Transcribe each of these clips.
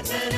ദൈവവചനത്തിൻ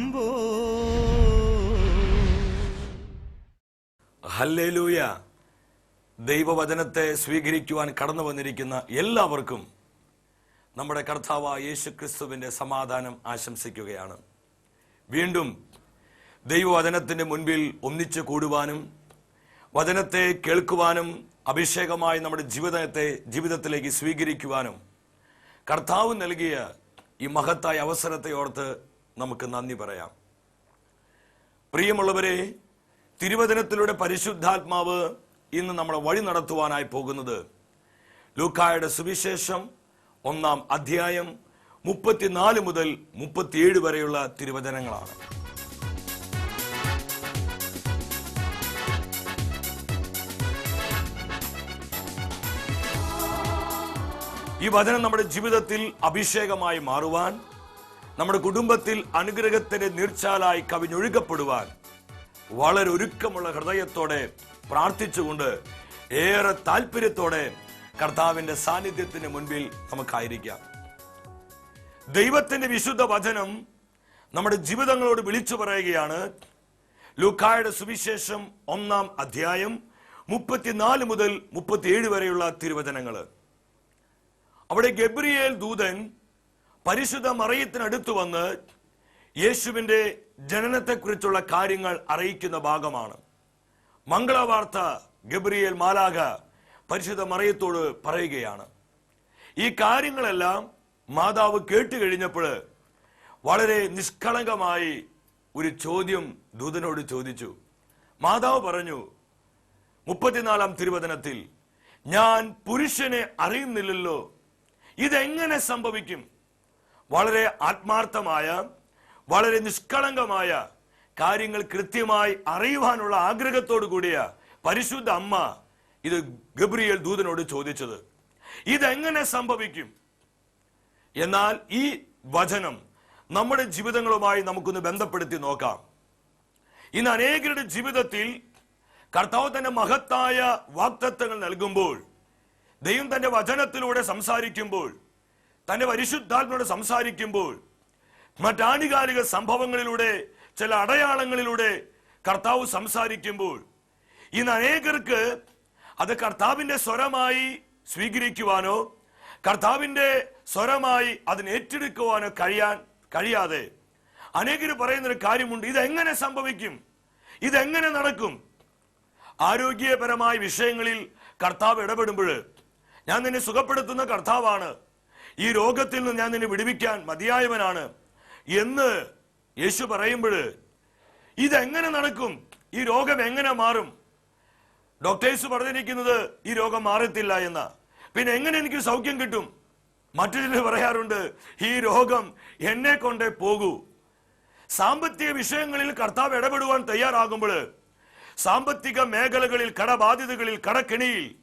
hallelujah. ദൈവവചനത്തെ സ്വീകരിക്കുവാൻ കടന്നു വന്നിരിക്കുന്ന എല്ലാവർക്കും നമ്മുടെ കർത്താവ് യേശു ക്രിസ്തുവിന്റെ സമാധാനം ആശംസിക്കുകയാണ്. വീണ്ടും ദൈവവചനത്തിന്റെ മുൻപിൽ ഒന്നിച്ചു കൂടുവാനും വചനത്തെ കേൾക്കുവാനും അഭിഷേകമായി നമ്മുടെ ജീവിതത്തെ ജീവിതത്തിലേക്ക് സ്വീകരിക്കുവാനും കർത്താവ് നൽകിയ ഈ മഹത്തായ അവസരത്തെ ഓർത്ത് നമുക്ക് നന്ദി പറയാം. പ്രിയമുള്ളവരെ തിരുവചനത്തിലൂടെ പരിശുദ്ധാത്മാവ് ഇന്ന് നമ്മളെ വഴി നടത്തുവാനായി പോകുന്നത് ലൂക്കായുടെ സുവിശേഷം ഒന്നാം അധ്യായം മുപ്പത്തിനാല് മുതൽ മുപ്പത്തിയേഴ് വരെയുള്ള തിരുവചനങ്ങളാണ്. ഈ വചനം നമ്മുടെ ജീവിതത്തിൽ അഭിഷേകമായി മാറുവാൻ നമ്മുടെ കുടുംബത്തിൽ അനുഗ്രഹത്തിന്റെ നീർച്ചാലായി കവിഞ്ഞൊഴുകപ്പെടുവാൻ വളരെ ഒരുക്കമുള്ള ഹൃദയത്തോടെ പ്രാർത്ഥിച്ചുകൊണ്ട് ഏറെ താല്പര്യത്തോടെ കർത്താവിന്റെ സാന്നിധ്യത്തിന് മുൻപിൽ നമുക്കായിരിക്കാം. ദൈവത്തിന്റെ വിശുദ്ധ വചനം നമ്മുടെ ജീവിതങ്ങളോട് വിളിച്ചു പറയുകയാണ്. ലൂക്കായുടെ സുവിശേഷം ഒന്നാം അധ്യായം മുപ്പത്തിനാല് മുതൽ മുപ്പത്തിയേഴ് വരെയുള്ള തിരുവചനങ്ങൾ. അവിടെ ഗബ്രിയേൽ ദൂതൻ പരിശുദ്ധ മറയത്തിനടുത്ത് വന്ന് യേശുവിന്റെ ജനനത്തെക്കുറിച്ചുള്ള കാര്യങ്ങൾ അറിയിക്കുന്ന ഭാഗമാണ്. മംഗളവാർത്ത ഗബ്രിയേൽ മാലാഖ പരിശുദ്ധ മറിയത്തോട് പറയുകയാണ്. ഈ കാര്യങ്ങളെല്ലാം മാതാവ് കേട്ട് കഴിഞ്ഞപ്പോൾ വളരെ നിഷ്കളങ്കമായി ഒരു ചോദ്യം ദൂതനോട് ചോദിച്ചു. മാതാവ് പറഞ്ഞു മുപ്പത്തിനാലാം തിരുവചനത്തിൽ ഞാൻ പുരുഷനെ അറിയുന്നില്ലല്ലോ. ഇതെങ്ങനെ സംഭവിക്കും? വളരെ ആത്മാർത്ഥമായ വളരെ നിഷ്കളങ്കമായ കാര്യങ്ങൾ കൃത്യമായി അറിയുവാനുള്ള ആഗ്രഹത്തോടു കൂടിയ പരിശുദ്ധ അമ്മ ഇത് ഗബ്രിയേൽ ദൂതനോട് ചോദിച്ചത്. ഇതെങ്ങനെ സംഭവിക്കും? എന്നാൽ ഈ വചനം നമ്മുടെ ജീവിതങ്ങളുമായി നമുക്കൊന്ന് ബന്ധപ്പെടുത്തി നോക്കാം. ഇന്ന് അനേകരുടെ ജീവിതത്തിൽ കർത്താവ് തന്റെ മഹത്തായ വാക്തത്വങ്ങൾ നൽകുമ്പോൾ ദൈവം തന്റെ വചനത്തിലൂടെ സംസാരിക്കുമ്പോൾ തന്റെ പരിശുദ്ധാത്മയോട് സംസാരിക്കുമ്പോൾ മറ്റാനുകാലിക സംഭവങ്ങളിലൂടെ ചില അടയാളങ്ങളിലൂടെ കർത്താവ് സംസാരിക്കുമ്പോൾ ഇന്ന് അനേകർക്ക് അത് കർത്താവിന്റെ സ്വരമായി സ്വീകരിക്കുവാനോ കർത്താവിന്റെ സ്വരമായി അതിനെ ഏറ്റെടുക്കുവാനോ കഴിയാൻ കഴിയാതെ അനേകർ പറയുന്നൊരു കാര്യമുണ്ട്. ഇതെങ്ങനെ സംഭവിക്കും? ഇതെങ്ങനെ നടക്കും? ആരോഗ്യപരമായ വിഷയങ്ങളിൽ കർത്താവ് ഇടപെടുമ്പോൾ ഞാൻ നിന്നെ സുഖപ്പെടുത്തുന്ന കർത്താവാണ്. ഈ രോഗത്തിൽ നിന്ന് ഞാൻ നിന്നെ വിടുവിക്കാൻ മതിയായവനാണ്. എന്ന് യേശു പറയുമ്പോൾ ഇതെങ്ങനെ നടക്കും? ഈ രോഗം എങ്ങനെ മാറും? ഡോക്ടേഴ്സ് പറഞ്ഞിരിക്കുന്നത് ഈ രോഗം മാറത്തില്ല എന്ന. പിന്നെ എങ്ങനെ എനിക്ക് സൗഖ്യം കിട്ടും? മറ്റു ചിലർ പറയാറുണ്ട് ഈ രോഗം എന്നെ കൊണ്ടേ പോകൂ. സാമ്പത്തിക വിഷയങ്ങളിൽ കർത്താവ് ഇടപെടുവാൻ തയ്യാറാകുമ്പോൾ സാമ്പത്തിക മേഖലകളിൽ കടബാധ്യതകളിൽ കടക്കെണിയിൽ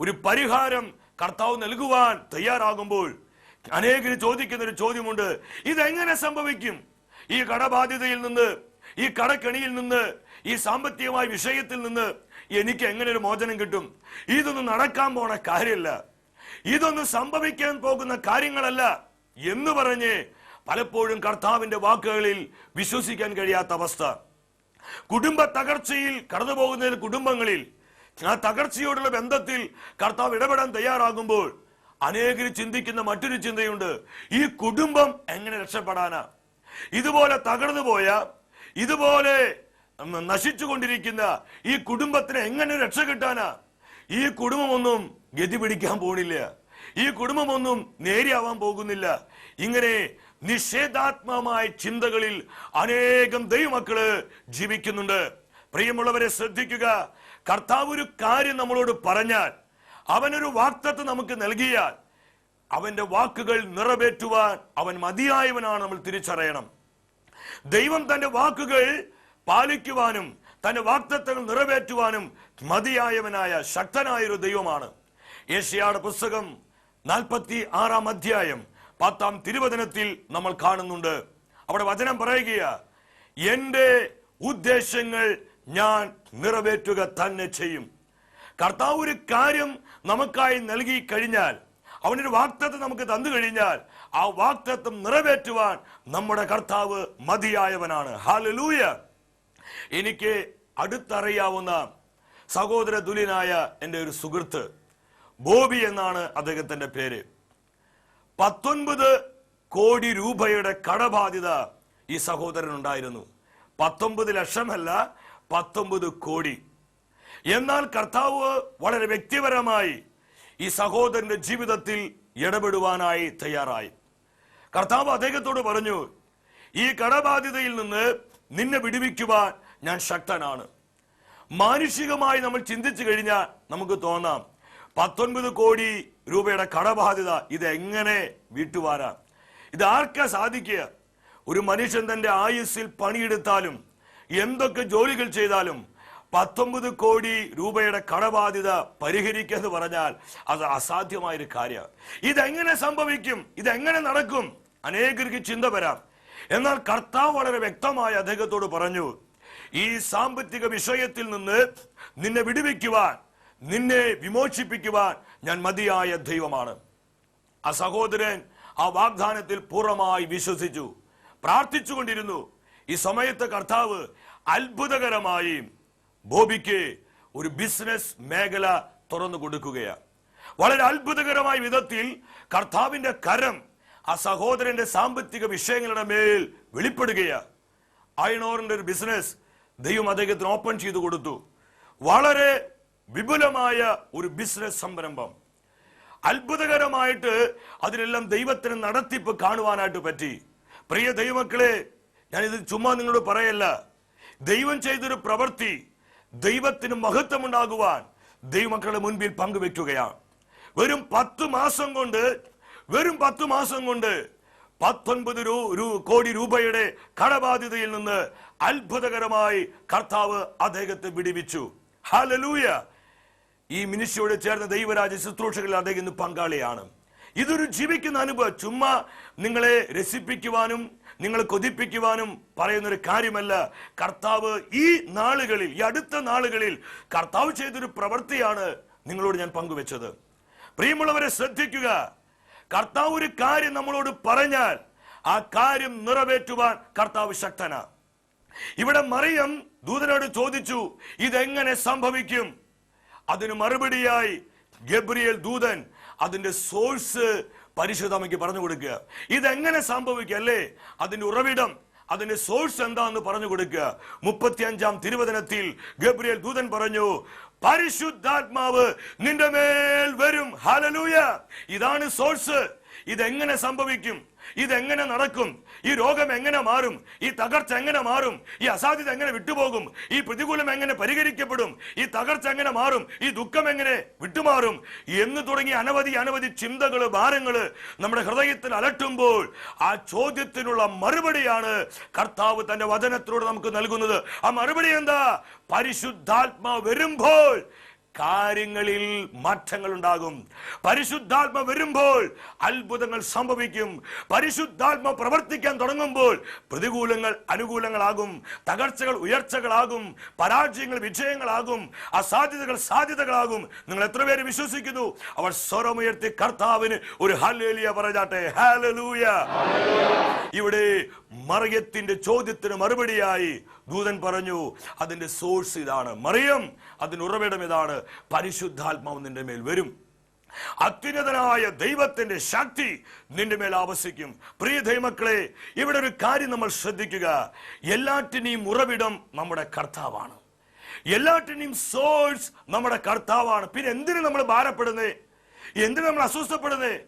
ഒരു പരിഹാരം കർത്താവ് നൽകുവാൻ തയ്യാറാകുമ്പോൾ അനേകർ ചോദിക്കുന്ന ഒരു ചോദ്യമുണ്ട്. ഇതെങ്ങനെ സംഭവിക്കും? ഈ കടബാധ്യതയിൽ നിന്ന് ഈ കടക്കെണിയിൽ നിന്ന് ഈ സാമ്പത്തികമായ വിഷയത്തിൽ നിന്ന് എനിക്ക് എങ്ങനെ ഒരു മോചനം കിട്ടും? ഇതൊന്നും നടക്കാൻ പോണ കാര്യമല്ല ഇതൊന്നും സംഭവിക്കാൻ പോകുന്ന കാര്യങ്ങളല്ല എന്ന് പറഞ്ഞ് പലപ്പോഴും കർത്താവിന്റെ വാക്കുകളിൽ വിശ്വസിക്കാൻ കഴിയാത്ത അവസ്ഥ. കുടുംബ തകർച്ചയിൽ കടന്നു പോകുന്ന കുടുംബങ്ങളിൽ ആ തകർച്ചയോടുള്ള ബന്ധത്തിൽ കർത്താവ് ഇടപെടാൻ തയ്യാറാകുമ്പോൾ അനേകർ ചിന്തിക്കുന്ന മറ്റൊരു ചിന്തയുണ്ട്. ഈ കുടുംബം എങ്ങനെ രക്ഷപ്പെടാനാ? ഇതുപോലെ തകർന്നു പോയ ഇതുപോലെ നശിച്ചു നശിച്ചുകൊണ്ടിരിക്കുന്ന ഈ കുടുംബത്തിന് എങ്ങനെ രക്ഷ കിട്ടാനാ? ഈ കുടുംബമൊന്നും ഗതി പിടിക്കാൻ പോണില്ല. ഈ കുടുംബമൊന്നും നേരെയാവാൻ പോകുന്നില്ല. ഇങ്ങനെ നിഷേധാത്മകമായ ചിന്തകളിൽ അനേകം ദൈവമക്കൾ ജീവിക്കുന്നുണ്ട്. പ്രിയമുള്ളവരെ ശ്രദ്ധിക്കുക. കർത്താവ് ഒരു കാര്യം നമ്മളോട് പറഞ്ഞാൽ അവനൊരു വാക്തത്വം നമുക്ക് നൽകിയാൽ അവന്റെ വാക്കുകൾ നിറവേറ്റുവാൻ അവൻ മതിയായവനാണ് നമ്മൾ തിരിച്ചറിയണം. ദൈവം തന്റെ വാക്കുകൾ പാലിക്കുവാനും തന്റെ വാക്തത്വങ്ങൾ നിറവേറ്റുവാനും മതിയായവനായ ശക്തനായൊരു ദൈവമാണ്. ഏഷ്യയുടെ പുസ്തകം നാൽപ്പത്തി ആറാം അധ്യായം പത്താം തിരുവചനത്തിൽ നമ്മൾ കാണുന്നുണ്ട്. അവിടെ വചനം പറയുക എന്റെ ഉദ്ദേശങ്ങൾ ഞാൻ നിറവേറ്റുക തന്നെ ചെയ്യും. കർത്താവ് ഒരു കാര്യം നമുക്കായി നൽകി കഴിഞ്ഞാൽ അവനൊരു വാക്തത്വം നമുക്ക് തന്നു കഴിഞ്ഞാൽ ആ വാക്തത്വം നിറവേറ്റുവാൻ നമ്മുടെ കർത്താവ് മതിയായവനാണ്. ഹാലലൂയ എനിക്ക് അടുത്തറിയാവുന്ന സഹോദര തുല്യനായ എന്റെ ഒരു സുഹൃത്ത് ബോബി എന്നാണ് അദ്ദേഹത്തിന്റെ പേര്. പത്തൊൻപത് കോടി രൂപയുടെ കടബാധ്യത ഈ സഹോദരൻ ഉണ്ടായിരുന്നു പത്തൊമ്പത് ലക്ഷമല്ല പത്തൊമ്പത് കോടി. എന്നാൽ കർത്താവ് വളരെ വ്യക്തിപരമായി ഈ സഹോദരന്റെ ജീവിതത്തിൽ ഇടപെടുവാനായി തയ്യാറായി. കർത്താവ് അദ്ദേഹത്തോട് പറഞ്ഞു ഈ കടബാധ്യതയിൽ നിന്ന് നിന്നെ വിടുവിക്കുവാൻ ഞാൻ ശക്തനാണ്. മാനുഷികമായി നമ്മൾ ചിന്തിച്ചു കഴിഞ്ഞാൽ നമുക്ക് തോന്നാം പത്തൊൻപത് കോടി രൂപയുടെ കടബാധ്യത ഇത് എങ്ങനെ വീട്ടുവാരാ ഇത് ആർക്കാ സാധിക്കുക? ഒരു മനുഷ്യൻ തന്റെ ആയുസ്സിൽ പണിയെടുത്താലും എന്തൊക്കെ ജോലികൾ ചെയ്താലും പത്തൊമ്പത് കോടി രൂപയുടെ കടബാധ്യത പരിഹരിക്കുക എന്ന് പറഞ്ഞാൽ അത് അസാധ്യമായൊരു കാര്യമാണ്. ഇതെങ്ങനെ സംഭവിക്കും? ഇതെങ്ങനെ നടക്കും? അനേകർക്ക് ചിന്ത വരാം. എന്നാൽ കർത്താവ് വളരെ വ്യക്തമായി അദ്ദേഹത്തോട് പറഞ്ഞു ഈ സാമ്പത്തിക വിഷയത്തിൽ നിന്ന് നിന്നെ വിടുവിക്കുവാൻ നിന്നെ വിമോചിപ്പിക്കുവാൻ ഞാൻ മതിയായ ദൈവമാണ്. ആ സഹോദരൻ ആ വാഗ്ദാനത്തിൽ പൂർണമായി വിശ്വസിച്ചു പ്രാർത്ഥിച്ചുകൊണ്ടിരുന്നു. ഈ സമയത്ത് കർത്താവ് അത്ഭുതകരമായി ബോബിക്ക് ഒരു ബിസിനസ് മേഖല തുറന്നു കൊടുക്കുകയാണ്. വളരെ അത്ഭുതകരമായ വിധത്തിൽ കർത്താവിന്റെ കരം ആ സഹോദരന്റെ സാമ്പത്തിക വിഷയങ്ങളുടെ മേൽ വെളിപ്പെടുകയാണ്. അയണോറിന്റെ ഒരു ബിസിനസ് ദൈവം അദ്ദേഹത്തിന് ഓപ്പൺ ചെയ്തു കൊടുത്തു. വളരെ വിപുലമായ ഒരു ബിസിനസ് സംരംഭം. അത്ഭുതകരമായിട്ട് അതിനെല്ലാം ദൈവത്തിന് നടത്തിപ്പ് കാണുവാനായിട്ട് പറ്റി. പ്രിയ ദൈവമക്കളെ ഞാനിത് ചുമ്മാ നിങ്ങളോട് പറയല്ല. ദൈവം ചെയ്തൊരു പ്രവൃത്തി ദൈവത്തിന് മഹത്വമുണ്ടാകുവാൻ ദൈവമക്കളുടെ മുൻപിൽ പങ്കുവെക്കുകയാണ്. വെറും പത്ത് മാസം കൊണ്ട് വെറും പത്ത് മാസം കൊണ്ട് പത്തൊൻപത് കോടി രൂപയുടെ കടബാധ്യതയിൽ നിന്ന് അത്ഭുതകരമായി കർത്താവ് അദ്ദേഹത്തെ വിടിവിച്ചു. ഹാലലൂയ ഈ മിനിസ്ട്രിയോട് ചേർന്ന ദൈവരാജ ശുശ്രൂഷകളിൽ അദ്ദേഹം ഇന്ന് പങ്കാളിയാണ്. ഇതൊരു ജീവിക്കുന്ന അനുഭവം. ചുമ്മാ നിങ്ങളെ രസിപ്പിക്കുവാനും നിങ്ങളെ കൊതിപ്പിക്കുവാനും പറയുന്നൊരു കാര്യമല്ല. കർത്താവ് ഈ നാളുകളിൽ ഈ അടുത്ത നാളുകളിൽ കർത്താവ് ചെയ്തൊരു പ്രവൃത്തിയാണ് നിങ്ങളോട് ഞാൻ പങ്കുവെച്ചത്. പ്രിയമുള്ളവരെ ശ്രദ്ധിക്കുക. കർത്താവ് ഒരു കാര്യം നമ്മളോട് പറഞ്ഞാൽ ആ കാര്യം നിറവേറ്റുവാൻ കർത്താവ് ശക്തനാ. ഇവിടെ മറിയം ദൂതനോട് ചോദിച്ചു ഇതെങ്ങനെ സംഭവിക്കും? അതിന് മറുപടിയായി ഗബ്രിയേൽ ദൂതൻ അതിന്റെ സോഴ്സ് പരിശുദ്ധമയ്ക്ക് പറഞ്ഞു കൊടുക്കുക. ഇതെങ്ങനെ സംഭവിക്കുക അല്ലേ അതിന്റെ ഉറവിടം അതിന്റെ സോഴ്സ് എന്താന്ന് പറഞ്ഞു കൊടുക്കുക. മുപ്പത്തി അഞ്ചാം തിരുവചനത്തിൽ ഗബ്രിയൽ ദൂതൻ പറഞ്ഞു പരിശുദ്ധാത്മാവ് നിന്റെ മേൽ വരും. ഹലലൂയ ഇതാണ് സോഴ്സ് ഇതെങ്ങനെ സംഭവിക്കും? ഇതെങ്ങനെ നടക്കും? ഈ രോഗം എങ്ങനെ മാറും? ഈ തകർച്ച എങ്ങനെ മാറും? ഈ അസാധ്യത എങ്ങനെ വിട്ടുപോകും? ഈ പ്രതികൂലം എങ്ങനെ പരിഹരിക്കപ്പെടും? ഈ തകർച്ച എങ്ങനെ മാറും? ഈ ദുഃഖം എങ്ങനെ വിട്ടുമാറും? എന്ന് തുടങ്ങിയ അനവധി അനവധി ചിന്തകൾ ഭാരങ്ങൾ നമ്മുടെ ഹൃദയത്തിൽ അലട്ടുമ്പോൾ ആ ചോദ്യത്തിനുള്ള മറുപടിയാണ് കർത്താവ് തന്റെ വചനത്തിലൂടെ നമുക്ക് നൽകുന്നത്. ആ മറുപടി എന്താ? പരിശുദ്ധാത്മാ വരുമ്പോൾ കാര്യങ്ങളിൽ മാറ്റങ്ങൾ ഉണ്ടാകും പരിശുദ്ധാത്മ വരുമ്പോൾ അത്ഭുതങ്ങൾ സംഭവിക്കും. പരിശുദ്ധാത്മ പ്രവർത്തിക്കാൻ തുടങ്ങുമ്പോൾ പ്രതികൂലങ്ങൾ അനുകൂലങ്ങളാകും. തകർച്ചകൾ ഉയർച്ചകളാകും. പരാജയങ്ങൾ വിജയങ്ങളാകും. അസാധ്യതകൾ സാധ്യതകളാകും. നിങ്ങൾ എത്ര പേര് വിശ്വസിക്കുന്നു? അവർ സ്വരമുയർത്തി കർത്താവിന് ഒരു ഹലേലിയ പറഞ്ഞാട്ടെ. ഹാലലൂയ ഇവിടെ മറിയത്തിന്റെ ചോദ്യത്തിന് മറുപടിയായി ദൂതൻ പറഞ്ഞു അതിന്റെ സോഴ്സ് ഇതാണ്. മറിയം അതിന് ഉറവിടം ഇതാണ് പരിശുദ്ധാത്മാവ് നിന്റെ മേൽ വരും. അത്യുന്നതനായ ദൈവത്തിന്റെ ശക്തി നിന്റെ മേൽ ആവസിക്കും പ്രിയ ദൈവമക്കളെ ഇവിടെ ഒരു കാര്യം നമ്മൾ ശ്രദ്ധിക്കുക. എല്ലാറ്റിനെയും ഉറവിടം നമ്മുടെ കർത്താവാണ്. എല്ലാറ്റിനെയും സോഴ്സ് നമ്മുടെ കർത്താവാണ്. പിന്നെ എന്തിനു നമ്മൾ ഭാരപ്പെടുന്നേ? എന്തിനു നമ്മൾ അസ്വസ്ഥപ്പെടുന്നേ?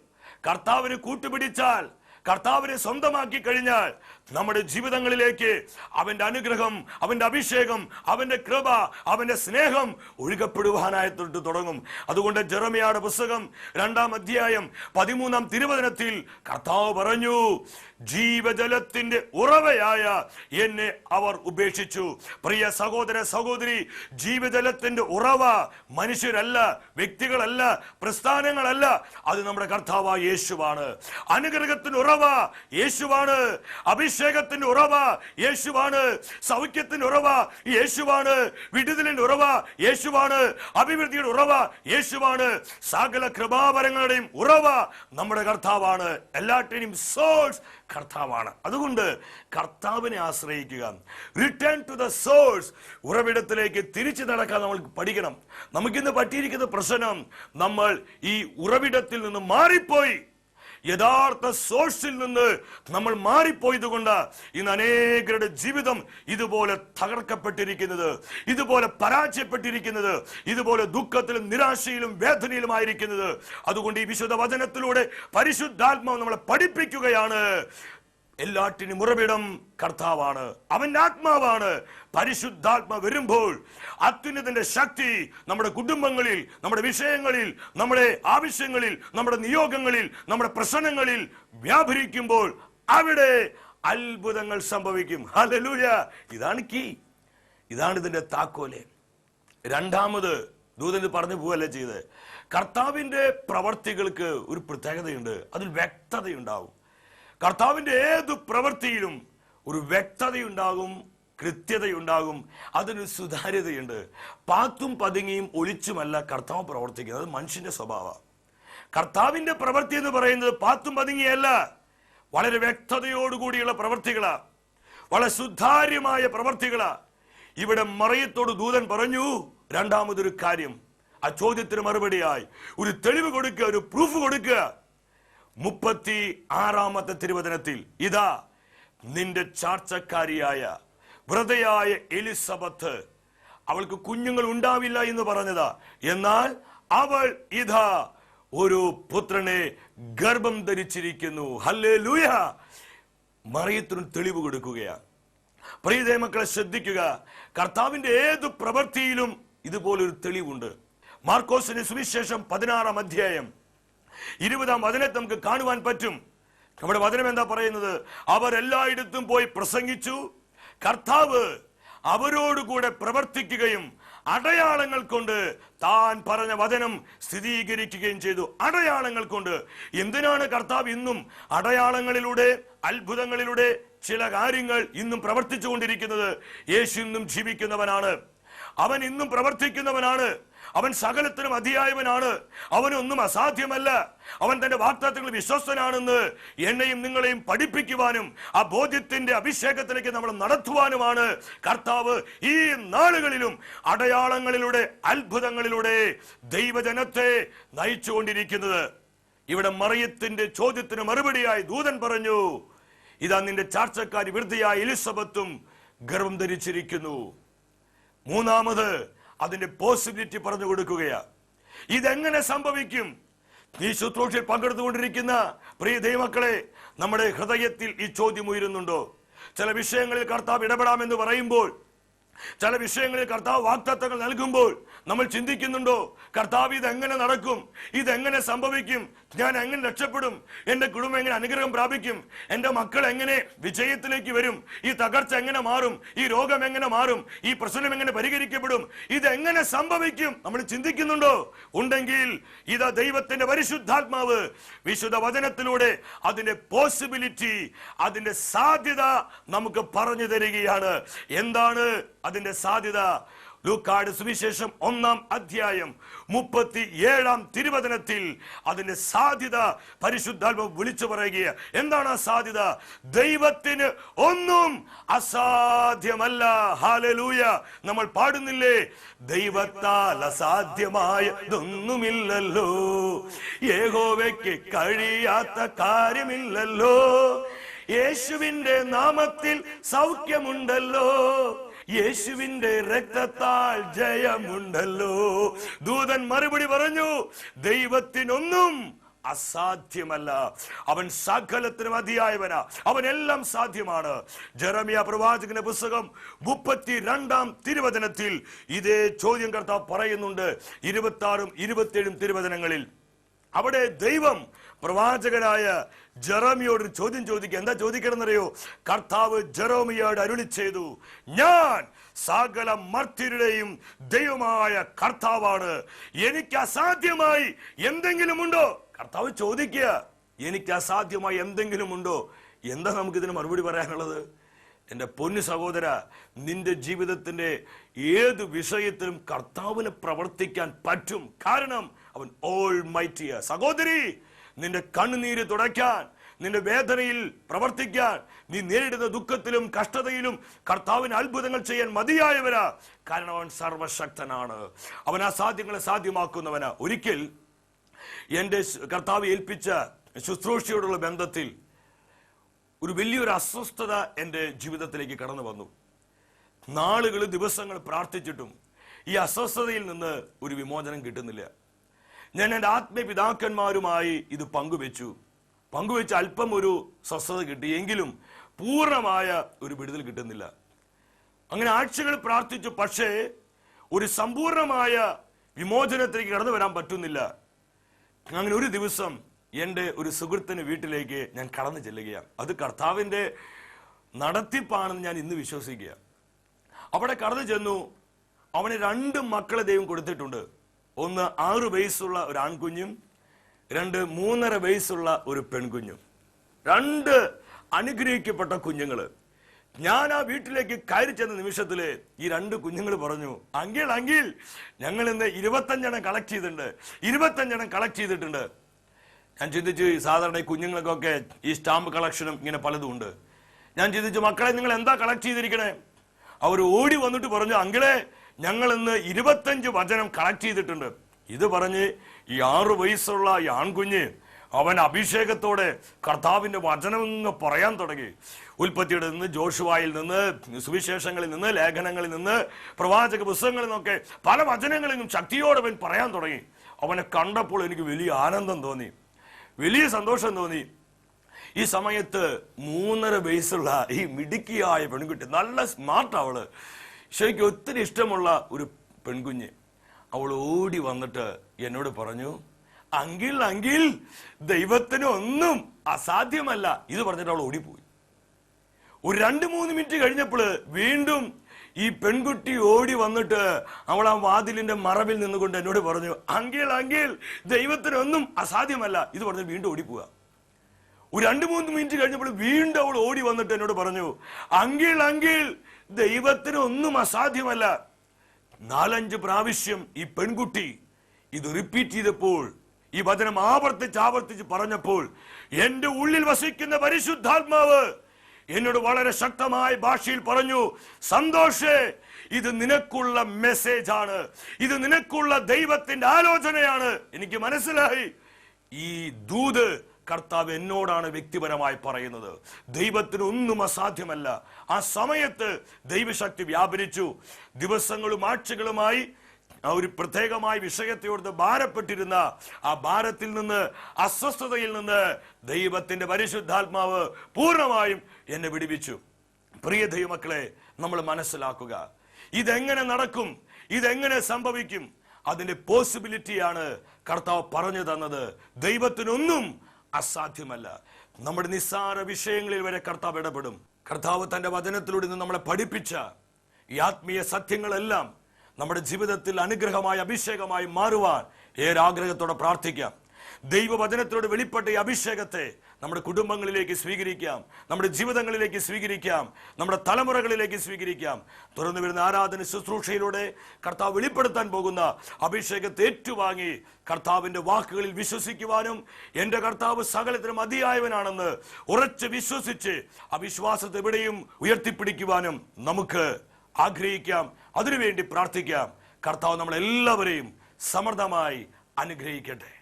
കർത്താവിനെ കൂട്ടുപിടിച്ചാൽ കർത്താവിനെ സ്വന്തമാക്കി കഴിഞ്ഞാൽ നമ്മുടെ ജീവിതങ്ങളിലേക്ക് അവന്റെ അനുഗ്രഹം അവന്റെ അഭിഷേകം അവന്റെ കൃപ അവന്റെ സ്നേഹം ഒഴുകപ്പെടുവാനായിട്ട് തുടങ്ങും. അതുകൊണ്ട് ജെറമിയാട് പുസ്തകം രണ്ടാം അധ്യായം പതിമൂന്നാം തിരുവചനത്തിൽ കർത്താവ് പറഞ്ഞു ജീവജലത്തിന്റെ ഉറവയായ എന്നെ അവർ ഉപേക്ഷിച്ചു. പ്രിയ സഹോദര സഹോദരി ജീവജലത്തിന്റെ ഉറവ മനുഷ്യരല്ല വ്യക്തികളല്ല പ്രസ്ഥാനങ്ങളല്ല. അത് നമ്മുടെ കർത്താവ് യേശുവാണ്. അനുഗ്രഹത്തിന്റെ ഉറവ യേശുവാണ് അഭിഷേകത്തിന്റെ ഉറവ യേശുവാണ് സൗഖ്യത്തിന്റെ ഉറവ യേശുവാണ് വിടുതലിന്റെ ഉറവ യേശുവാണ് അഭിവൃദ്ധിയുടെ ഉറവ യേശുവാണ് സകല കൃപാവരങ്ങളുടെയും ഉറവ നമ്മുടെ കർത്താവാണ് എല്ലാറ്റിനെയും സോഴ്സ് കർത്താവാണ്. അതുകൊണ്ട് കർത്താവിനെ ആശ്രയിക്കുക റിട്ടേൺ ടു ദ സോഴ്സ് ഉറവിടത്തിലേക്ക് തിരിച്ചു നടക്കാൻ നമ്മൾ പഠിക്കണം. നമുക്കിന്ന് പറ്റിയിരിക്കുന്ന പ്രശ്നം നമ്മൾ ഈ ഉറവിടത്തിൽ നിന്ന് മാറിപ്പോയി. യഥാർത്ഥ സോഴ്സിൽ നിന്ന് നമ്മൾ മാറിപ്പോയത് കൊണ്ട് ഇന്ന് അനേകരുടെ ജീവിതം ഇതുപോലെ തകർക്കപ്പെട്ടിരിക്കുന്നത് ഇതുപോലെ പരാജയപ്പെട്ടിരിക്കുന്നത് ഇതുപോലെ ദുഃഖത്തിലും നിരാശയിലും വേദനയിലും വേദനയിലുമായിരിക്കുന്നത്. അതുകൊണ്ട് ഈ വിശുദ്ധ വചനത്തിലൂടെ പരിശുദ്ധാത്മാവ് നമ്മളെ പഠിപ്പിക്കുകയാണ്. എല്ലാറ്റിനും ഉറവിടം കർത്താവാണ്. അവന്റെ ആത്മാവാണ്. പരിശുദ്ധാത്മ വരുമ്പോൾ അത്യുന്നതിന്റെ ശക്തി നമ്മുടെ കുടുംബങ്ങളിൽ നമ്മുടെ വിഷയങ്ങളിൽ നമ്മുടെ ആവശ്യങ്ങളിൽ നമ്മുടെ നിയോഗങ്ങളിൽ നമ്മുടെ പ്രശ്നങ്ങളിൽ വ്യാപരിക്കുമ്പോൾ അവിടെ അത്ഭുതങ്ങൾ സംഭവിക്കും. ഹലലൂയ ഇതാണ് കീ. ഇതാണ് ഇതിന്റെ താക്കോൽ. രണ്ടാമത് ദൂതന് പറഞ്ഞു പോവല്ലേ ചെയ്ത് കർത്താവിന്റെ പ്രവർത്തികൾക്ക് ഒരു പ്രത്യേകതയുണ്ട്. അതിൽ വ്യക്തതയുണ്ടാവും. കർത്താവിന്റെ ഏത് പ്രവൃത്തിയിലും ഒരു വ്യക്തതയുണ്ടാകും കൃത്യതയുണ്ടാകും അതിനൊരു സുതാര്യതയുണ്ട്. പാത്തും പതുങ്ങിയും ഒളിച്ചുമല്ല കർത്താവ് പ്രവർത്തിക്കുന്നത് അത് മനുഷ്യന്റെ കർത്താവിന്റെ പ്രവൃത്തി എന്ന് പറയുന്നത് പാത്തും പതുങ്ങിയല്ല വളരെ വ്യക്തതയോടുകൂടിയുള്ള പ്രവൃത്തികളാണ് വളരെ സുതാര്യമായ പ്രവൃത്തികളാണ് ഇവിടെ മറയത്തോട് ദൂതൻ പറഞ്ഞു രണ്ടാമതൊരു കാര്യം ആ ചോദ്യത്തിന് മറുപടിയായി ഒരു തെളിവ് കൊടുക്കുക ഒരു പ്രൂഫ് കൊടുക്കുക. മുപ്പത്തി ആറാമത്തെ തിരുവചനത്തിൽ ഇതാ നിന്റെ ചാർച്ചക്കാരിയായ വ്രതയായ എലിസബത്ത് അവൾക്ക് കുഞ്ഞുങ്ങൾ ഉണ്ടാവില്ല എന്ന് പറഞ്ഞതാ. എന്നാൽ അവൾ ഇതാ ഒരു പുത്രനെ ഗർഭം ധരിച്ചിരിക്കുന്നു. ഹല്ലേ ലൂയ മറിയത്തിനും തെളിവ് കൊടുക്കുകയാണ്. പ്രിയതേ മക്കളെ ശ്രദ്ധിക്കുക. കർത്താവിന്റെ ഏത് പ്രവൃത്തിയിലും ഇതുപോലൊരു തെളിവുണ്ട്. മാർക്കോസിന് സുവിശേഷം പതിനാറാം അധ്യായം ഇരുപതാം വചനത്തെ നമുക്ക് കാണുവാൻ പറ്റും. നമ്മുടെ വചനം എന്താ പറയുന്നത്? അവർ എല്ലായിടത്തും പോയി പ്രസംഗിച്ചു. കർത്താവ് അവരോടുകൂടെ പ്രവർത്തിക്കുകയും അടയാളങ്ങൾ കൊണ്ട് താൻ പറഞ്ഞ വചനം സ്ഥിരീകരിക്കുകയും ചെയ്തു. അടയാളങ്ങൾ കൊണ്ട്. എന്തിനാണ് കർത്താവ് ഇന്നും അടയാളങ്ങളിലൂടെ അത്ഭുതങ്ങളിലൂടെ ചില കാര്യങ്ങൾ ഇന്നും പ്രവർത്തിച്ചു കൊണ്ടിരിക്കുന്നത് യേശു ഇന്നും ജീവിക്കുന്നവനാണ്. അവൻ ഇന്നും പ്രവർത്തിക്കുന്നവനാണ്. അവൻ സകലത്തിനും അധിയായവനാണ്. അവനൊന്നും അസാധ്യമല്ല. അവൻ തന്റെ വാഗ്ദാത്തങ്ങൾ വിശ്വസ്തനാണെന്ന് എന്നെയും നിങ്ങളെയും പഠിപ്പിക്കുവാനും ആ ബോധ്യത്തിന്റെ അഭിഷേകത്തിലേക്ക് നമ്മൾ നടത്തുവാനുമാണ്. കർത്താവ് ഈ നാളുകളിലും അടയാളങ്ങളിലൂടെ അത്ഭുതങ്ങളിലൂടെ ദൈവജനത്തെ നയിച്ചുകൊണ്ടിരിക്കുന്നത്. ഇവിടെ മറിയത്തിന്റെ ചോദ്യത്തിന് മറുപടിയായി ദൂതൻ പറഞ്ഞു ഇതാ നിന്റെ ചാർച്ചക്കാരി വൃദ്ധയായ എലിസബത്തും ഗർഭം ധരിച്ചിരിക്കുന്നു. മൂന്നാമത് അതിന്റെ പോസിബിലിറ്റി പറഞ്ഞു കൊടുക്കുകയാണ്. ഇതെങ്ങനെ സംഭവിക്കും? ഈ ശുശ്രൂഷയിൽ പങ്കെടുത്തുകൊണ്ടിരിക്കുന്ന പ്രിയ ദൈവമക്കളെ നമ്മുടെ ഹൃദയത്തിൽ ഈ ചോദ്യം ഉയരുന്നുണ്ടോ? ചില വിഷയങ്ങളിൽ കർത്താവ് ഇടപെടാമെന്ന് പറയുമ്പോൾ ചില വിഷയങ്ങളിൽ കർത്താവ് വാക്തത്വങ്ങൾ നൽകുമ്പോൾ നമ്മൾ ചിന്തിക്കുന്നുണ്ടോ? കർത്താവ് ഇതെങ്ങനെ നടക്കും? ഇതെങ്ങനെ സംഭവിക്കും? ഞാൻ എങ്ങനെ രക്ഷപ്പെടും? എന്റെ കുടുംബം എങ്ങനെ അനുഗ്രഹം പ്രാപിക്കും? എന്റെ മക്കൾ എങ്ങനെ വിജയത്തിലേക്ക് വരും? ഈ തകർച്ച എങ്ങനെ മാറും? ഈ രോഗം എങ്ങനെ മാറും? ഈ പ്രശ്നം എങ്ങനെ പരിഹരിക്കപ്പെടും? ഇത് എങ്ങനെ സംഭവിക്കും? നമ്മൾ ചിന്തിക്കുന്നുണ്ടോ? ഉണ്ടെങ്കിൽ ഇതാ ദൈവത്തിന്റെ പരിശുദ്ധാത്മാവ് വിശുദ്ധ വചനത്തിലൂടെ അതിന്റെ പോസിബിലിറ്റി അതിന്റെ സാധ്യത നമുക്ക് പറഞ്ഞു തരികയാണ്. എന്താണ് അതിന്റെ സാധ്യത? ലൂക്കാട് സുവിശേഷം ഒന്നാം അധ്യായം മുപ്പത്തി ഏഴാം തിരുവചനത്തിൽ അതിന്റെ സാധ്യത പരിശുദ്ധാത്മ വിളിച്ചു പറയുക എന്താണ് ആ സാധ്യത? ദൈവത്തിന് ഒന്നും അസാധ്യമല്ല. ഹാലലൂയ നമ്മൾ പാടുന്നില്ലേ? ദൈവത്താൽ അസാധ്യമായതൊന്നുമില്ലല്ലോ. ഏകോവയ്ക്ക് കഴിയാത്ത കാര്യമില്ലല്ലോ. യേശുവിന്റെ നാമത്തിൽ സൗഖ്യമുണ്ടല്ലോ. യേശുവിന്റെ രക്തത്താൽ ജയമുണ്ടല്ലോ. ദൂതൻ മറുപടി പറഞ്ഞു ദൈവത്തിനൊന്നും അസാധ്യമല്ല. അവൻ സകലത്തിനും അതിയായവനാ. അവൻ എല്ലാം സാധ്യമാണ്. ജെറമിയ പ്രവാചകന്റെ പുസ്തകം മുപ്പത്തി രണ്ടാം തിരുവചനത്തിൽ ഇതേ ചോദ്യം കർത്താവ് പറയുന്നുണ്ട്. ഇരുപത്തി ആറും ഇരുപത്തിയേഴും തിരുവചനങ്ങളിൽ അവിടെ ദൈവം പ്രവാചകനായ ജെറമിയോട് ഒരു ചോദ്യം ചോദിക്കുക. എന്താ ചോദിക്കണമെന്നറിയോ? കർത്താവ് ജെറോമിയോട് അരുളി ചെയ്തു ഞാൻ സകല മർത്യരുടെയും ദൈവമായ കർത്താവാണ്. എനിക്ക് അസാധ്യമായി എന്തെങ്കിലും ഉണ്ടോ? കർത്താവ് ചോദിക്കുക എനിക്ക് അസാധ്യമായി എന്തെങ്കിലും ഉണ്ടോ? എന്താ നമുക്ക് ഇതിന് മറുപടി പറയാനുള്ളത്? എന്റെ പൊന്നു സഹോദര നിന്റെ ജീവിതത്തിന്റെ ഏത് വിഷയത്തിലും കർത്താവിന് പ്രവർത്തിക്കാൻ പറ്റും. കാരണം അവൻ ഓൾ മൈറ്റിയ സഹോദരി നിന്റെ കണ്ണുനീര് തുടയ്ക്കാൻ നിന്റെ വേദനയിൽ പ്രവർത്തിക്കാൻ നീ നേരിടുന്ന ദുഃഖത്തിലും കഷ്ടതയിലും കർത്താവിന് അത്ഭുതങ്ങൾ ചെയ്യാൻ മതിയായവരാ കാരണം അവൻ സർവശക്തനാണ്. അവൻ അസാധ്യങ്ങളെ സാധ്യങ്ങളെ സാധ്യമാക്കുന്നവനാ. ഒരിക്കൽ എന്റെ കർത്താവ് ഏൽപ്പിച്ച ശുശ്രൂഷയോടുള്ള ബന്ധത്തിൽ ഒരു വലിയൊരു അസ്വസ്ഥത എന്റെ ജീവിതത്തിലേക്ക് കടന്നു വന്നു. നാളുകൾ ദിവസങ്ങൾ പ്രാർത്ഥിച്ചിട്ടും ഈ അസ്വസ്ഥതയിൽ നിന്ന് ഒരു വിമോചനം കിട്ടുന്നില്ല. ഞാൻ എന്റെ ആത്മീയപിതാക്കന്മാരുമായി ഇത് പങ്കുവെച്ചു. പങ്കുവെച്ച് അല്പം ഒരു സ്വസ്ഥത കിട്ടി. എങ്കിലും പൂർണമായ ഒരു വിടുതൽ കിട്ടുന്നില്ല. അങ്ങനെ ആഴ്ചകൾ പ്രാർത്ഥിച്ചു. പക്ഷേ ഒരു സമ്പൂർണമായ വിമോചനത്തിലേക്ക് കടന്നു വരാൻ പറ്റുന്നില്ല. അങ്ങനെ ഒരു ദിവസം എന്റെ ഒരു സുഹൃത്തിന് വീട്ടിലേക്ക് ഞാൻ കടന്നു ചെല്ലുകയാണ്. അത് കർത്താവിന്റെ നടത്തിപ്പാണെന്ന് ഞാൻ ഇന്ന് വിശ്വസിക്കുക അവിടെ കടന്നു ചെന്നു. അവന് രണ്ട് മക്കളെ ദൈവം കൊടുത്തിട്ടുണ്ട്. ഒന്ന് ആറു വയസ്സുള്ള ഒരു ആൺകുഞ്ഞും രണ്ട് മൂന്നര വയസ്സുള്ള ഒരു പെൺകുഞ്ഞും. രണ്ട് അനുഗ്രഹിക്കപ്പെട്ട കുഞ്ഞുങ്ങൾ ഞാൻ ആ വീട്ടിലേക്ക് കയറി ചെന്ന നിമിഷത്തിൽ ഈ രണ്ട് കുഞ്ഞുങ്ങൾ പറഞ്ഞു അങ്കിൾ അങ്കിൽ ഞങ്ങൾ ഇന്ന് ഇരുപത്തഞ്ചെണ്ണം കളക്ട് ചെയ്തിട്ടുണ്ട്. ഇരുപത്തഞ്ചെണ്ണം കളക്ട് ചെയ്തിട്ടുണ്ട്. ഞാൻ ചിന്തിച്ചു ഈ സാധാരണ ഈ കുഞ്ഞുങ്ങൾക്കൊക്കെ ഈ സ്റ്റാമ്പ് കളക്ഷനും ഇങ്ങനെ പലതും ഉണ്ട്. ഞാൻ ചിന്തിച്ചു മക്കളെ നിങ്ങൾ എന്താ കളക്ട് ചെയ്തിരിക്കണേ? അവർ ഓടി വന്നിട്ട് പറഞ്ഞു അങ്കിളെ ഞങ്ങൾ ഇന്ന് ഇരുപത്തഞ്ച് വചനം കളക്ട് ചെയ്തിട്ടുണ്ട്. ഇത് പറഞ്ഞ് ഈ ആറു വയസ്സുള്ള ഈ ആൺകുഞ്ഞ് അവൻ അഭിഷേകത്തോടെ കർത്താവിന്റെ വചനം ഇങ്ങ് പറയാൻ തുടങ്ങി. ഉൽപ്പത്തിയുടെ നിന്ന് ജോഷുവായിൽ നിന്ന് സുവിശേഷങ്ങളിൽ നിന്ന് ലേഖനങ്ങളിൽ നിന്ന് പ്രവാചക പുസ്തകങ്ങളിൽ നിന്നൊക്കെ പല വചനങ്ങളിൽ നിന്നും ശക്തിയോടെ അവൻ പറയാൻ തുടങ്ങി. അവനെ കണ്ടപ്പോൾ എനിക്ക് വലിയ ആനന്ദം തോന്നി. വലിയ സന്തോഷം തോന്നി. ഈ സമയത്ത് മൂന്നര വയസ്സുള്ള ഈ മിടുക്കിയായ പെൺകുട്ടി നല്ല സ്മാർട്ട് അവൾ. ശരിക്കും ഒത്തിരി ഇഷ്ടമുള്ള ഒരു പെൺകുഞ്ഞ്. അവൾ ഓടി വന്നിട്ട് എന്നോട് പറഞ്ഞു അങ്കിൽ അങ്കിൽ ദൈവത്തിന് ഒന്നും അസാധ്യമല്ല. ഇത് പറഞ്ഞിട്ട് അവൾ ഓടിപ്പോയി. ഒരു രണ്ട് മൂന്ന് മിനിറ്റ് കഴിഞ്ഞപ്പോൾ വീണ്ടും ഈ പെൺകുട്ടി ഓടി വന്നിട്ട് അവൾ ആ വാതിലിന്റെ മറവിൽ നിന്നുകൊണ്ട് എന്നോട് പറഞ്ഞു അങ്കിൽ അങ്കിൽ ദൈവത്തിന് ഒന്നും അസാധ്യമല്ല. ഇത് പറഞ്ഞ് വീണ്ടും ഓടിപ്പോവുക. ഒരു രണ്ട് മൂന്ന് മിനിറ്റ് കഴിഞ്ഞപ്പോൾ വീണ്ടും അവൾ ഓടി വന്നിട്ട് എന്നോട് പറഞ്ഞു അങ്കിൾ അങ്കിൾ ദൈവത്തിന് ഒന്നും അസാധ്യമല്ല. നാലഞ്ച് പ്രാവശ്യം ഈ പെൺകുട്ടി ഇത് റിപ്പീറ്റ് ചെയ്തപ്പോൾ ഈ വചനം ആവർത്തിച്ച് ആവർത്തിച്ച് പറഞ്ഞപ്പോൾ എന്റെ ഉള്ളിൽ വസിക്കുന്ന പരിശുദ്ധാത്മാവ് എന്നോട് വളരെ ശക്തമായ ഭാഷയിൽ പറഞ്ഞു സന്തോഷേ ഇത് നിനക്കുള്ള മെസ്സേജ് ആണ് ഇത് നിനക്കുള്ള ദൈവത്തിന്റെ ആലോചനയാണ്. എനിക്ക് മനസ്സിലായി. ഈ ദൂത് കർത്താവ് എന്നോടാണ് വ്യക്തിപരമായി പറയുന്നത്. ദൈവത്തിന് ഒന്നും അസാധ്യമല്ല. ആ സമയത്ത് ദൈവശക്തി വ്യാപരിച്ചു. ദിവസങ്ങളും ആഴ്ചകളുമായി ഒരു പ്രത്യേകമായ വിഷയത്തോട് ഭാരപ്പെട്ടിരുന്ന ആ ഭാരത്തിൽ നിന്ന് അസ്വസ്ഥതയിൽ നിന്ന് ദൈവത്തിന്റെ പരിശുദ്ധാത്മാവ് പൂർണമായും എന്നെ വിടിവിച്ചു. പ്രിയ ദൈവമക്കളെ നമ്മൾ മനസ്സിലാക്കുക. ഇതെങ്ങനെ നടക്കും? ഇതെങ്ങനെ സംഭവിക്കും? അതിന്റെ പോസിബിലിറ്റിയാണ് കർത്താവ് പറഞ്ഞു തന്നത്. ദൈവത്തിനൊന്നും അസാധ്യമല്ല. നമ്മുടെ നിസ്സാര വിഷയങ്ങളിൽ വരെ കർത്താവ് ഇടപെടും. കർത്താവ് തന്റെ വചനത്തിലൂടെ നിന്ന് നമ്മളെ പഠിപ്പിച്ച ഈ ആത്മീയ സത്യങ്ങളെല്ലാം നമ്മുടെ ജീവിതത്തിൽ അനുഗ്രഹമായി അഭിഷേകമായി മാറുവാൻ ഏരാഗ്രഹത്തോടെ പ്രാർത്ഥിക്കാം. ദൈവവചനത്തിലൂടെ വെളിപ്പെട്ട ഈ അഭിഷേകത്തെ നമ്മുടെ കുടുംബങ്ങളിലേക്ക് സ്വീകരിക്കാം നമ്മുടെ ജീവിതങ്ങളിലേക്ക് സ്വീകരിക്കാം നമ്മുടെ തലമുറകളിലേക്ക് സ്വീകരിക്കാം. തുറന്നു വരുന്ന ആരാധന ശുശ്രൂഷയിലൂടെ കർത്താവ് വെളിപ്പെടുത്താൻ പോകുന്ന അഭിഷേകത്തെ ഏറ്റുവാങ്ങി കർത്താവിന്റെ വാക്കുകളിൽ വിശ്വസിക്കുവാനും എന്റെ കർത്താവ് സകലത്തിനും അതിയായവനാണെന്ന് ഉറച്ച് വിശ്വസിച്ച് അവിശ്വാസത്തെ എവിടെയും ഉയർത്തിപ്പിടിക്കുവാനും നമുക്ക് ആഗ്രഹിക്കാം. അതിനുവേണ്ടി പ്രാർത്ഥിക്കാം. കർത്താവ് നമ്മളെല്ലാവരെയും സമൃദ്ധമായി അനുഗ്രഹിക്കട്ടെ.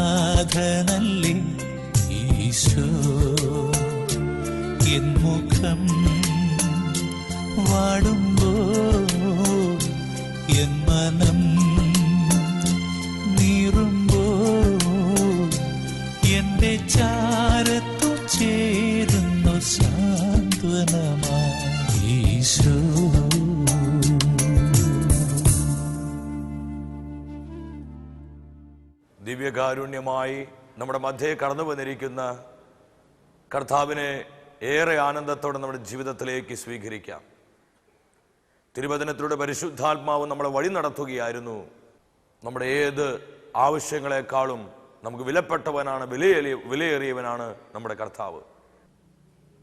സ്നേഹനാഥനല്ലേ ഈശോ? എൻ മുഖം വാടുമ്പോ ദിവ്യകാരുണ്യമായി നമ്മുടെ മധ്യേ കടന്നു വന്നിരിക്കുന്ന കർത്താവിനെ ഏറെ ആനന്ദത്തോടെ നമ്മുടെ ജീവിതത്തിലേക്ക് സ്വീകരിക്കാം. തിരുവചനത്തിലൂടെ പരിശുദ്ധാത്മാവ് നമ്മളെ വഴി നടത്തുകയായിരുന്നു. നമ്മുടെ ഏത് ആവശ്യങ്ങളെക്കാളും നമുക്ക് വിലപ്പെട്ടവനാണ് വിലയേറിയ വിലയേറിയവനാണ് നമ്മുടെ കർത്താവ്.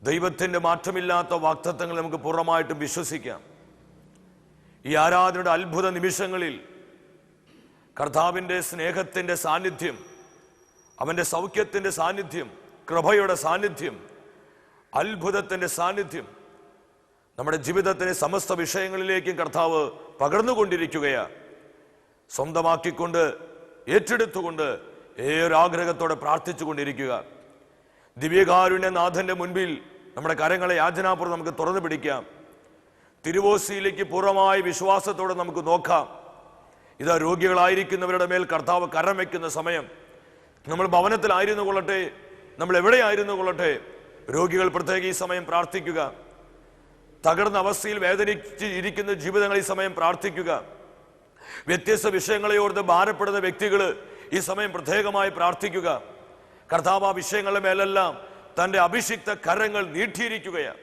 ദൈവത്തിന്റെ മാറ്റമില്ലാത്ത വാക്തത്വങ്ങൾ നമുക്ക് പൂർണമായിട്ടും വിശ്വസിക്കാം. ഈ ആരാധനയുടെ അത്ഭുത നിമിഷങ്ങളിൽ കർത്താവിന്റെ സ്നേഹത്തിന്റെ സാന്നിധ്യം അവന്റെ സൗഖ്യത്തിന്റെ സാന്നിധ്യം കൃപയുടെ സാന്നിധ്യം അത്ഭുതത്തിന്റെ സാന്നിധ്യം നമ്മുടെ ജീവിതത്തിലെ സമസ്ത വിഷയങ്ങളിലേക്കും കർത്താവ് പകർന്നുകൊണ്ടിരിക്കുകയാണ് സ്വന്തമാക്കിക്കൊണ്ട് ഏറ്റെടുത്തുകൊണ്ട് ഏറൊരാഗ്രഹത്തോടെ പ്രാർത്ഥിച്ചുകൊണ്ടിരിക്കുക. ദിവ്യകാരുണ്യനാഥന്റെ മുൻപിൽ നമ്മുടെ കരങ്ങളെ യാചനാപുറം നമുക്ക് തുറന്നു പിടിക്കാം. തിരുവോസിയിലേക്ക് പൂർണമായ വിശ്വാസത്തോടെ നമുക്ക് നോക്കാം. ഇതാ രോഗികളായിരിക്കുന്നവരുടെ മേൽ കർത്താവ് കരം വയ്ക്കുന്ന സമയം. നമ്മൾ ഭവനത്തിലായിരുന്നു കൊള്ളട്ടെ നമ്മൾ എവിടെയായിരുന്നു കൊള്ളട്ടെ രോഗികൾ പ്രത്യേക ഈ സമയം പ്രാർത്ഥിക്കുക. തകർന്ന അവസ്ഥയിൽ വേദനിച്ച് ഇരിക്കുന്ന ജീവിതങ്ങൾ ഈ സമയം പ്രാർത്ഥിക്കുക. വ്യത്യസ്ത വിഷയങ്ങളെ ഓർത്ത് ഭാരപ്പെടുന്ന വ്യക്തികൾ ഈ സമയം പ്രത്യേകമായി പ്രാർത്ഥിക്കുക. കർത്താവ് ആ വിഷയങ്ങളുടെ മേലെല്ലാം തന്റെ അഭിഷിക്ത കരങ്ങൾ നീട്ടിയിരിക്കുകയാണ്.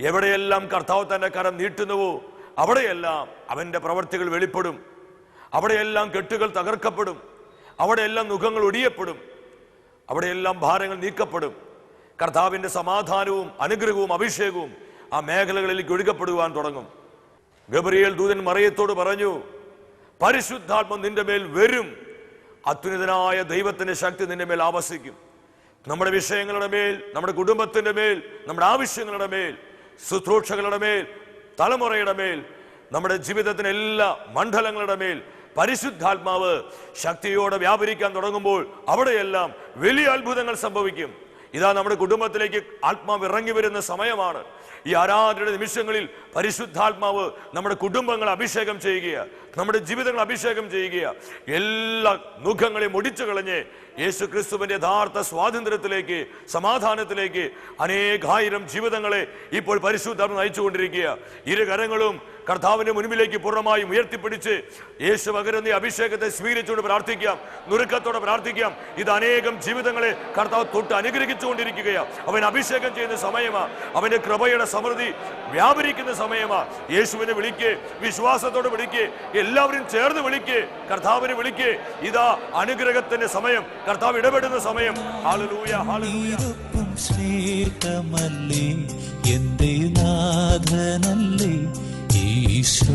എവിടെയെല്ലാം കർത്താവ് തന്റെ കരം നീട്ടുന്നുവോ അവിടെയെല്ലാം അവന്റെ പ്രവർത്തികൾ വെളിപ്പെടും. അവിടെയെല്ലാം കെട്ടുകൾ തകർക്കപ്പെടും. അവിടെയെല്ലാം മുഖങ്ങൾ ഒടിയപ്പെടും. അവിടെയെല്ലാം ഭാരങ്ങൾ നീക്കപ്പെടും. കർത്താവിന്റെ സമാധാനവും അനുഗ്രഹവും അഭിഷേകവും ആ മേഖലകളിലേക്ക് ഒഴുകപ്പെടുവാൻ തുടങ്ങും. ഗബ്രിയേൽ ദൂതൻ മറിയത്തോട് പറഞ്ഞു പരിശുദ്ധാത്മ നിന്റെ മേൽ വരും. അത്യുന്നതനായ ദൈവത്തിന്റെ ശക്തി നിന്റെ മേൽ ആവസിക്കും. നമ്മുടെ വിഷയങ്ങളുടെ മേൽ നമ്മുടെ കുടുംബത്തിന്റെ മേൽ നമ്മുടെ ആവശ്യങ്ങളുടെ മേൽ ശുശ്രൂഷകളുടെ മേൽ തലമുറയുടെ മേൽ നമ്മുടെ ജീവിതത്തിന് എല്ലാ മണ്ഡലങ്ങളുടെ മേൽ പരിശുദ്ധാത്മാവ് ശക്തിയോടെ വ്യാപരിക്കാൻ തുടങ്ങുമ്പോൾ അവിടെയെല്ലാം വലിയ അത്ഭുതങ്ങൾ സംഭവിക്കും. ഇതാ നമ്മുടെ കുടുംബത്തിലേക്ക് ആത്മാവ് ഇറങ്ങി വരുന്ന സമയമാണ്. ഈ ആരാധനയുടെ നിമിഷങ്ങളിൽ പരിശുദ്ധാത്മാവ് നമ്മുടെ കുടുംബങ്ങളെ അഭിഷേകം ചെയ്യുകയാണ്. നമ്മുടെ ജീവിതങ്ങൾ അഭിഷേകം ചെയ്യുകയാണ് എല്ലാ മുഖങ്ങളെയും ഒടിച്ചു കളഞ്ഞ് യേശു ക്രിസ്തുവിന്റെ യഥാർത്ഥ സ്വാതന്ത്ര്യത്തിലേക്ക് സമാധാനത്തിലേക്ക് അനേകായിരം ജീവിതങ്ങളെ ഇപ്പോൾ പരിശുദ്ധാത്മ നയിച്ചുകൊണ്ടിരിക്കുക ഇരു കരങ്ങളും കർത്താവിന്റെ മുൻപിലേക്ക് പൂർണമായും ഉയർത്തിപ്പിടിച്ച് യേശു പകരുന്ന അഭിഷേകത്തെ സ്വീകരിച്ചുകൊണ്ട് പ്രാർത്ഥിക്കാം. നുറുക്കത്തോടെ പ്രാർത്ഥിക്കാം. ഇത് അനേകം ജീവിതങ്ങളെ കർത്താവ് തൊട്ട് അനുഗ്രഹിച്ചുകൊണ്ടിരിക്കുകയാണ് അവൻ അഭിഷേകം ചെയ്യുന്ന സമയമാ. അവന്റെ കൃപയുടെ സമൃദ്ധി വ്യാപരിക്കുന്ന സമയമാ. യേശുവിനെ വിളിക്കേ വിശ്വാസത്തോടെ വിളിക്ക്. എല്ലാവരും ചേർന്ന് വിളിക്ക്. കർത്താവിനെ വിളിക്ക്. ഇതാ അനുഗ്രഹത്തിന്റെ സമയം. കർത്താവ് ഇടപെടുന്ന സമയം. ഹാലലൂയ നീരൊപ്പം സ്നേഹമല്ലേ? എന്റെ നാഥനല്ലേ? ഈശോ.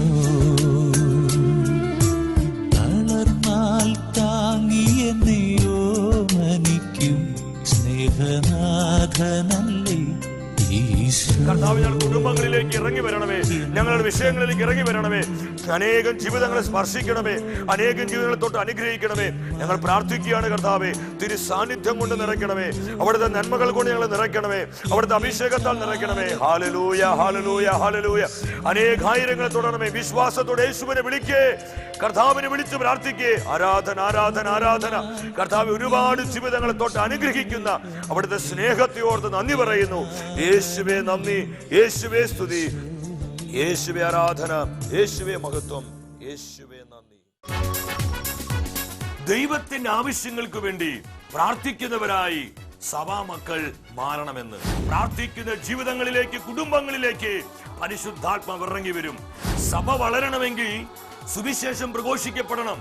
തളർന്നാൽ താങ്ങിയ നീയോമനിക്കും സ്നേഹനാഥനല്ലേ? കർത്താവ് ഞങ്ങൾ കുടുംബങ്ങളിലേക്ക് ഇറങ്ങി വരണമേ. ഞങ്ങളുടെ വിഷയങ്ങളിലേക്ക് ഇറങ്ങി വരണമേ. അനേകം ജീവിതങ്ങളെ സ്പർശിക്കണമേ. അനേകം ജീവിതങ്ങളെ തൊട്ട് അനുഗ്രഹിക്കണമേ. ഞങ്ങൾ പ്രാർത്ഥിക്കുകയാണ് കർത്താവേ. തിരു സാന്നിധ്യം കൊണ്ട് നിറയ്ക്കണമേ. അവിടുത്തെ നന്മകൾ കൊണ്ട് ഞങ്ങൾ നിറയ്ക്കണമേ. അവിടുത്തെ അഭിഷേകത്താൽ നിറയ്ക്കണമേ. ഹാലലൂയ ഹാലലൂയ ഹാലലൂയ അനേകായിരങ്ങളെ തുടരണമേ വിശ്വാസത്തോടെ യേശുവിനെ വിളിക്കേ. കർത്താവിനെ വിളിച്ച് പ്രാർത്ഥിക്കേ. ആരാധന ആരാധന ആരാധന. കർത്താവ് ഒരുപാട് ജീവിതങ്ങളെ തൊട്ട് അനുഗ്രഹിക്കുന്ന അവിടുത്തെ സ്നേഹത്തെ ഓർത്ത് നന്ദി പറയുന്നു. യേശുവേ നന്ദി. യേശുവേ സ്തുതി. യേശുവേ ആരാധന യേശുവെ മഹത്വം യേശുവെ നന്ദി. ദൈവത്തിന്റെ ആവശ്യങ്ങൾക്ക് വേണ്ടി പ്രാർത്ഥിക്കുന്നവരായി സഭാമക്കൾ മാറണമെന്ന്. പ്രാർത്ഥിക്കുന്ന ജീവിതങ്ങളിലേക്ക് കുടുംബങ്ങളിലേക്ക് പരിശുദ്ധാത്മാവ് ഇറങ്ങി വരും. സഭ വളരണമെങ്കിൽ സുവിശേഷം പ്രഘോഷിക്കപ്പെടണം.